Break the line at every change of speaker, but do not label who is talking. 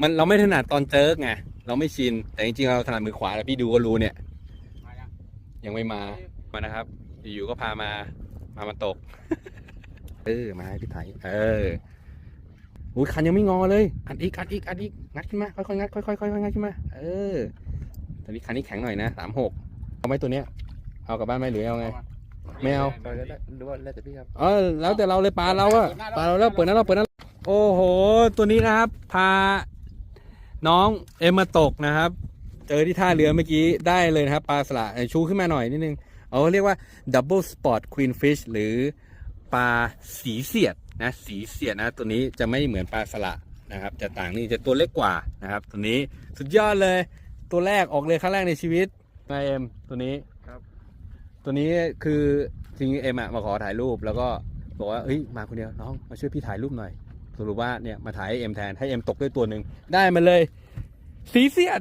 มันเราไม่ถนัดตอนเจิกไงเราไม่ชิน แต่จริงๆเราถนัดมือขวาแล้วพี่ดูก็รู้เนี่ย ยังไม่มามานะครับ อยู่ๆก็พามามามาตก เออมาให้พี่ไถเอออุ้ยคันยังไม่งอเลยอัดอีกอัดอีกอัดอีกงัดขึ้นมาค่อยๆงัดค่อยๆค่อยๆงัดขึ้นมาเออตอนนี้คันนี้แข็งหน่อยนะสามหกเอาไหมตัวเนี้ย เอากลับบ้านไหมหรือเอาไงไม่เอา
หรือว่าแล้วแต่พี่ครับ
เออแล้วแต่เราเลยปลาเราอะปลาเราแล้วเปิดนั้นเราเปิดนั้นโอ้โห ตัวนี้นะครับ พา น้องเอ็มมาตกนะครับเจอที่ท่าเรือเมื่อกี้ได้เลยนะครับปลาสละเอ่อชูขึ้นมาหน่อยนิดนึงเอาเรียกว่า double spot queen fish หรือปลาสีเสียดนะสีเสียดนะตัวนี้จะไม่เหมือนปลาสละนะครับจะต่างนี่จะตัวเล็กกว่านะครับ ตัวนี้สุดยอดเลย ตัวแรกออกเลยครั้งแรกในชีวิตไงเอ็มตัวนี้
ครับ
ตัวนี้คือจริงๆเอ็มอะมาขอถ่ายรูปแล้วก็บอกว่าเฮ้ยมาคนเดียวน้องมาช่วยพี่ถ่ายรูปหน่อย สรุปว่าเนี่ยมาถ่ายให้เอ็มแทนให้เอ็มตกด้วยตัวหนึ่งได้มาเลยสีเสียด